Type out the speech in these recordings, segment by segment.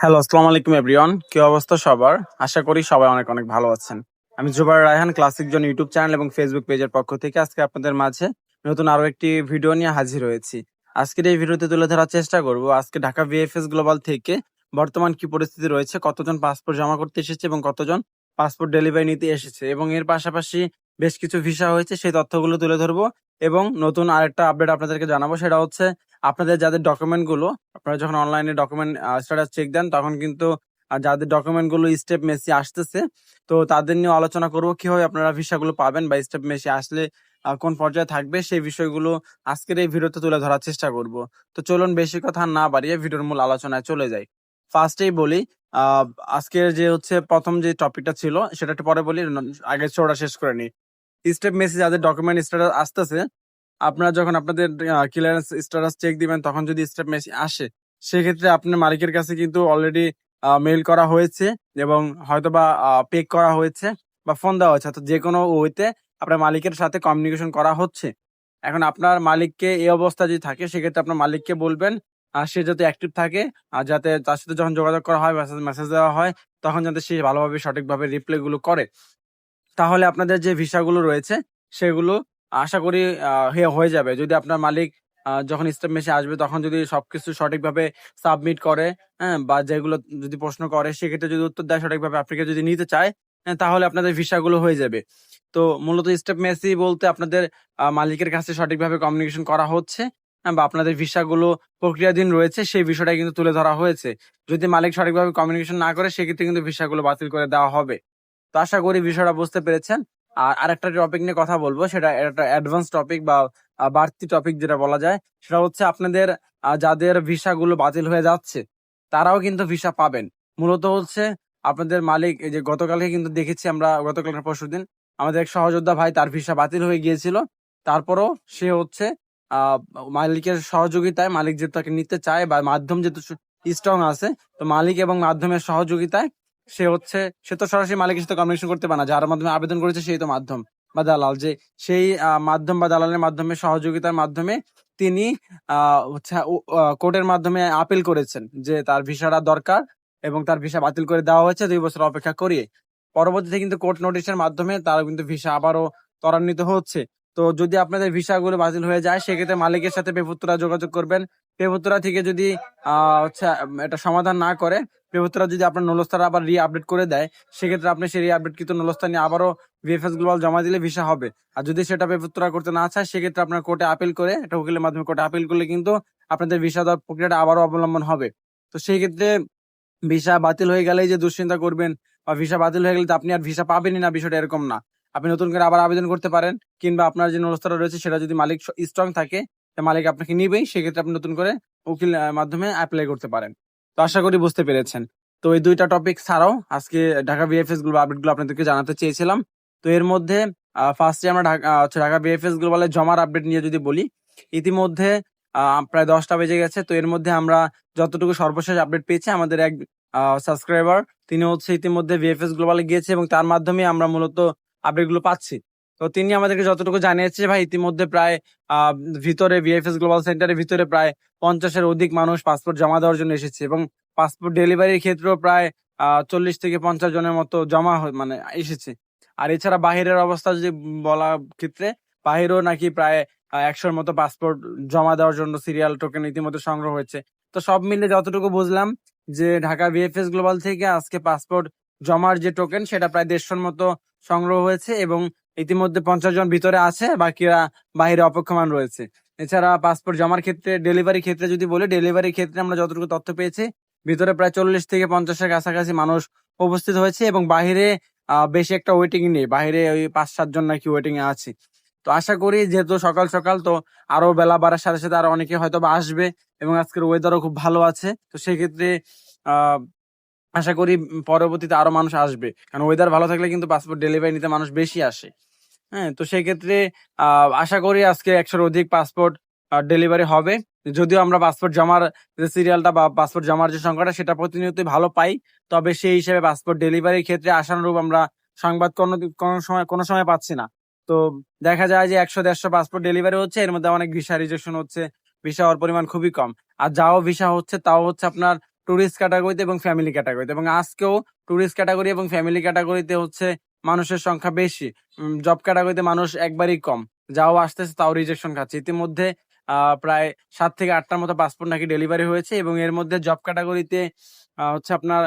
Hello আসসালামু আলাইকুম everyone কি অবস্থা সবার? আশা করি সবাই অনেক অনেক ভালো আছেন। আমি জুবার রায়হান ক্লাসিক জন ইউটিউব চ্যানেল এবং ফেসবুক পেজের পক্ষ থেকে আজকে আপনাদের মাঝে নতুন আরও একটি ভিডিও নিয়ে হাজির হয়েছি। আজকের এই ভিডিওতে তুলে ধরার চেষ্টা করব, আজকে ঢাকা ভিএফএস গ্লোবাল থেকে বর্তমান কি পরিস্থিতি রয়েছে, কতজন পাসপোর্ট জমা করতে এসেছে এবং কতজন পাসপোর্ট ডেলিভারি নিতে এসেছে এবং এর পাশাপাশি বেশ কিছু ভিসা হয়েছে, সেই তথ্যগুলো তুলে ধরবো এবং নতুন আরেকটা আপডেট আপনাদেরকে জানাব, সেটা হচ্ছে আপনাদের যাদের ডকুমেন্টগুলো, আপনারা যখন অনলাইনে ডকুমেন্ট স্ট্যাটাস চেক দেন, তখন কিন্তু যাদের ডকুমেন্টগুলো স্টেপ মেসি আসতেছে, তো তাদের নিয়ে আলোচনা করব, কীভাবে আপনারা ভিসাগুলো পাবেন বা স্টেপ মেসি আসলে কোন পর্যায়ে থাকবে, সেই বিষয়গুলো আজকের এই ভিডিওতে তুলে ধরার চেষ্টা করব। তো চলুন বেশি কথা না বাড়িয়ে ভিডিওর মূল আলোচনায় চলে যাই। ফার্স্টেই বলি আজকের যে হচ্ছে প্রথম যে টপিকটা ছিল, সেটা একটু পরে বলি, আগে চোরা শেষ করে নিই স্টেপ মেসি যাদের ডকুমেন্ট স্ট্যাটাস আসতেছে আপনারা যখন আপনাদের ক্লিয়ারেন্স স্ট্যাটাস চেক দিবেন, তখন যদি স্টেপ মেসি আসে, সেক্ষেত্রে আপনার মালিকের কাছে কিন্তু অলরেডি মেইল করা হয়েছে এবং হয়তোবা পেক করা হয়েছে বা ফোন দেওয়া হয়েছে। অর্থাৎ যে কোনো ওইতে আপনার মালিকের সাথে কমিউনিকেশন করা হচ্ছে। এখন আপনার মালিককে এই অবস্থা যদি থাকে, সেক্ষেত্রে আপনার মালিককে বলবেন আর সে যাতে অ্যাক্টিভ থাকে, আর যাতে তার সাথে যখন যোগাযোগ করা হয় মেসেজ দেওয়া হয়, তখন যাতে সে ভালোভাবে সঠিকভাবে রিপ্লাই গুলো করে। তাহলে আপনাদের যে ভিসাগুলো রয়েছে, সেগুলো আশা করি হয়ে যাবে। যদি আপনার মালিক যখন স্টেপ মেশে আসবে তখন যদি সবকিছু সঠিকভাবে সাবমিট করে হ্যাঁ বা যেগুলো যদি প্রশ্ন করে সেক্ষেত্রে যদি উত্তর দেয় সঠিকভাবে আপনাকে যদি নিতে চায় হ্যাঁ, তাহলে আপনাদের ভিসাগুলো হয়ে যাবে। তো মূলত স্টেপ মেসি বলতে আপনাদের মালিকের কাছে সঠিকভাবে কমিউনিকেশন করা হচ্ছে হ্যাঁ, বা আপনাদের ভিসাগুলো প্রক্রিয়াধীন রয়েছে সেই বিষয়টা কিন্তু তুলে ধরা হয়েছে। যদি মালিক সঠিকভাবে কমিউনিকেশন না করে সেক্ষেত্রে কিন্তু ভিসাগুলো বাতিল করে দেওয়া হবে। তো আশা করি বিষয়টা বুঝতে পেরেছেন। আর আরেকটা টপিক নিয়ে কথা বলব, সেটা একটা অ্যাডভান্স টপিক বা বাড়তি টপিক যেটা বলা যায়, সেটা হচ্ছে আপনাদের যাদের ভিসাগুলো বাতিল হয়ে যাচ্ছে, তারাও কিন্তু ভিসা পাবেন। মূলত হচ্ছে আপনাদের মালিক, এই যে গতকালকে কিন্তু দেখেছি আমরা গতকালকে পরশু দিন আমাদের এক সহযোদ্ধা ভাই তার ভিসা বাতিল হয়ে গিয়েছিল, তারপরও সে হচ্ছে মালিকের সহযোগিতায়, মালিক যেহেতু তাকে নিতে চায় বা মাধ্যম যেহেতু স্ট্রং আছে, তো মালিক এবং মাধ্যমের সহযোগিতায় সে হচ্ছে সে তো সরাসরি মালিকের সাথে কমিউনিকেশন করতে পারে না যার মাধ্যমে আবেদন করেছে সেই তো মাধ্যম বা দালাল। যে সেই মাধ্যম বা দালালের মাধ্যমে সহযোগিতার মাধ্যমে তিনি আহ, কোর্টের মাধ্যমে আপিল করেছেন যে তার ভিসাটা দরকার এবং তার ভিসা বাতিল করে দেওয়া হয়েছে দুই বছর অপেক্ষা করিয়ে। পরবর্তীতে কিন্তু কোর্ট নোটিশের মাধ্যমে তার কিন্তু ভিসা আবারও ত্বরান্বিত হচ্ছে। তো যদি আপনাদের ভিসাগুলো বাতিল হয়ে যায় সেক্ষেত্রে মালিকের সাথে পেপুত্রা যোগাযোগ করবেন। পেপুত্রা থেকে যদি আহ হচ্ছে এটা সমাধান না করে পেপুত্রা যদি আপনার নলস্তার আবার রি আপডেট করে দেয়, সেক্ষেত্রে আপনি সেই রি আপডেট কিন্তু নলস্তা নিয়ে আবারও ভিএফএস গ্লোবাল জমা দিলে ভিসা হবে। আর যদি সেটা পেপুত্রা করতে না চায়, সেক্ষেত্রে আপনার কোর্টে আপিল করে এটা উকিলের মাধ্যমে কোর্টে আপিল করলে কিন্তু আপনাদের ভিসা দেওয়ার প্রক্রিয়াটা আবারও অবলম্বন হবে। তো সেই ক্ষেত্রে ভিসা বাতিল হয়ে গেলেই যে দুশ্চিন্তা করবেন বা ভিসা বাতিল হয়ে গেলে তো আপনি আর ভিসা পাবেনই না, বিষয়টা এরকম না। আপনি নতুন করে আবার আবেদন করতে পারেন, কিংবা আপনার যে নলস্তাটা রয়েছে, সেটা যদি মালিক স্ট্রং থাকে মালিক আপনাকে নিবেই, সেক্ষেত্রে আপনি নতুন করে উকিল মাধ্যমে অ্যাপ্লাই করতে পারেন। তো আশা করি বুঝতে পেরেছেন। তো এই দুইটা টপিক ছাড়াও আজকে ঢাকা বিএফএস গ্লোবাল আপডেটগুলো আপনাদেরকে জানাতে চেয়েছিলাম। তো এর মধ্যে ফার্স্টে আমরা ঢাকা ঢাকা বিএফএস গ্লোবালের জমার আপডেট নিয়ে যদি বলি, ইতিমধ্যে প্রায় দশটা বেজে গেছে। তো এর মধ্যে আমরা যতটুকু সর্বশেষ আপডেট পেয়েছি, আমাদের এক সাবস্ক্রাইবার তিনি হচ্ছে ইতিমধ্যে ভিএফএস গ্লোবালে গিয়েছে এবং তার মাধ্যমে আমরা মূলত আপডেটগুলো পাচ্ছি। তো তিনি আমাদেরকে যতটুকু জানিয়েছে, ভাই, ইতিমধ্যে প্রায় ভিতরে ভিএফএস গ্লোবাল সেন্টারের ভিতরে প্রায় পঞ্চাশের অধিক মানুষ পাসপোর্ট জমা দেওয়ার জন্য এসেছে এবং পাসপোর্ট ডেলিভারির ক্ষেত্রেও প্রায় চল্লিশ থেকে পঞ্চাশ জনের মতো জমা মানে এসেছে। আর এছাড়া বাহিরের অবস্থা যদি বলা ক্ষেত্রে, বাহিরেও নাকি প্রায় একশোর মতো পাসপোর্ট জমা দেওয়ার জন্য সিরিয়াল টোকেন ইতিমধ্যে সংগ্রহ হয়েছে। তো সব মিলে যতটুকু বুঝলাম যে ঢাকা ভিএফএস গ্লোবাল থেকে আজকে পাসপোর্ট জমার যে টোকেন সেটা প্রায় দেড়শোর মতো সংগ্রহ হয়েছে এবং ইতিমধ্যে পঞ্চাশ জন ভিতরে আছে, বাকিরা বাইরে অপেক্ষমান রয়েছে। এছাড়া পাসপোর্ট জমার ক্ষেত্রে, ডেলিভারি ক্ষেত্রে যদি বলি, ডেলিভারি ক্ষেত্রে আমরা যতটুকু তথ্য পেয়েছি, ভিতরে প্রায় চল্লিশ থেকে পঞ্চাশের কাছাকাছি মানুষ উপস্থিত হয়েছে এবং বাহিরে বেশি একটা ওয়েটিং নেই। বাইরে ওই পাঁচ সাত জন নাকি ওয়েটিং আছে। তো আশা করি যেহেতু সকাল সকাল, তো আরও বেলা বাড়ার সাথে সাথে আরও অনেকে হয়তো বা আসবে এবং আজকের ওয়েদারও খুব ভালো আছে। তো সেক্ষেত্রে আশা করি পরবর্তীতে আরও মানুষ আসবে। কারণ ওয়েদার ভালো থাকলে কিন্তু পাসপোর্ট ডেলিভারি নিতে মানুষ বেশি আসে। হ্যাঁ তো সেই ক্ষেত্রে আহ, আশা করি আজকে একশোর অধিক পাসপোর্ট ডেলিভারি হবে। যদিও আমরা পাসপোর্ট জমার যে সিরিয়ালটা বা পাসপোর্ট জমার যে সংখ্যাটা সেটা প্রতিনিয়তই ভালো পাই। তবে সেই হিসেবে পাসপোর্ট ডেলিভারির ক্ষেত্রে আশানুরূপ আমরা সংবাদ কোনো কোনো সময় কোনো সময় পাচ্ছি না। তো দেখা যায় যে একশো দেড়শো পাসপোর্ট ডেলিভারি হচ্ছে এর মধ্যে অনেক ভিসা রিজেকশন হচ্ছে ভিসা হওয়ার পরিমাণ খুবই কম। আর যাও ভিসা হচ্ছে তাও হচ্ছে আপনার ট্যুরিস্ট ক্যাটাগরিতে এবং ফ্যামিলি ক্যাটাগরিতে এবং আজকেও ট্যুরিস্ট ক্যাটাগরি এবং ফ্যামিলি ক্যাটাগরিতে হচ্ছে মানুষের সংখ্যা বেশি। জব ক্যাটাগরিতে মানুষ একবারই কম। যাও আসতেছে, তাও রিজেকশন খাচ্ছে। ইতিমধ্যে প্রায় সাত থেকে আটটার মতো পাসপোর্ট নাকি ডেলিভারি হয়েছে এবং এর মধ্যে জব ক্যাটাগরিতে হচ্ছে আপনার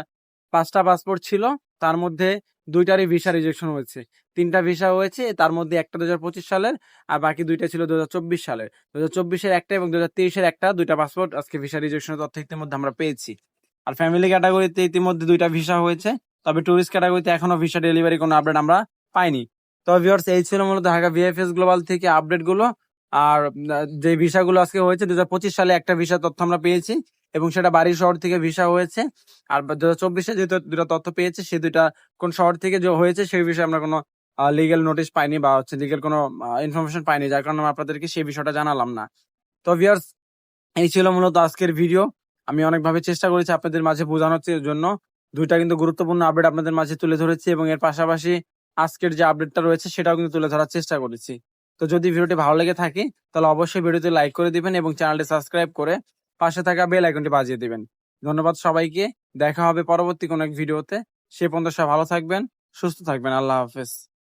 পাঁচটা পাসপোর্ট ছিল। তার মধ্যে দুইটারই ভিসা রিজেকশন হয়েছে। তিনটা ভিসা হয়েছে, তার মধ্যে একটা দু হাজার পঁচিশ সালের আর বাকি দুইটা ছিল দু হাজার চব্বিশ সালের। দু হাজার চব্বিশের একটা এবং দু হাজার একটা, দুইটা পাসপোর্ট আজকে ভিসা রিজেকশনের তথ্য ইতিমধ্যে আমরা পেয়েছি। আর ফ্যামিলি ক্যাটাগরিতে ইতিমধ্যে দুইটা ভিসা হয়েছে। তবে টুরিস্ট ক্যাটাগরিতে এখনও ভিসা ডেলিভারি কোনো আপডেট আমরা পাইনি। তবে ভিউয়ার্স এই ছিল মূলত ঢাকা ভিএফএস গ্লোবাল থেকে আপডেটগুলো। আর যে ভিসাগুলো আজকে হয়েছে দু হাজার পঁচিশ সালে একটা ভিসা তথ্য আমরা পেয়েছি এবং সেটা বাড়ির শহর থেকে ভিসা হয়েছে। আর দু হাজার চব্বিশে যে দুটা তথ্য পেয়েছে, সে দুইটা কোন শহর থেকে যে হয়েছে, সেই বিষয়ে আমরা কোনো লিগেল নোটিশ পাইনি বা হচ্ছে লিগেল কোনো ইনফরমেশন পাইনি, যার কারণে আপনাদেরকে সেই বিষয়টা জানালাম না। তো ভিউয়ার্স এই ছিল মূলত আজকের ভিডিও আমি অনেকভাবে চেষ্টা করেছি আপনাদের মাঝে বোঝানোর জন্য। দুইটা কিন্তু গুরুত্বপূর্ণ আপডেট আপনাদের মাঝে তুলে ধরেছি এবং এর পাশাপাশি আজকের যে আপডেটটা রয়েছে সেটাও কিন্তু তুলে ধরার চেষ্টা করেছি। তো যদি ভিডিওটি ভালো লেগে থাকে, তাহলে অবশ্যই ভিডিওতে লাইক করে দিবেন এবং চ্যানেলটি সাবস্ক্রাইব করে পাশে থাকা বেল আইকনটি বাজিয়ে দিবেন। ধন্যবাদ সবাইকে, দেখা হবে পরবর্তী কোনো এক ভিডিওতে সে পর্যন্ত সব ভালো থাকবেন, সুস্থ থাকবেন, আল্লাহ হাফেজ।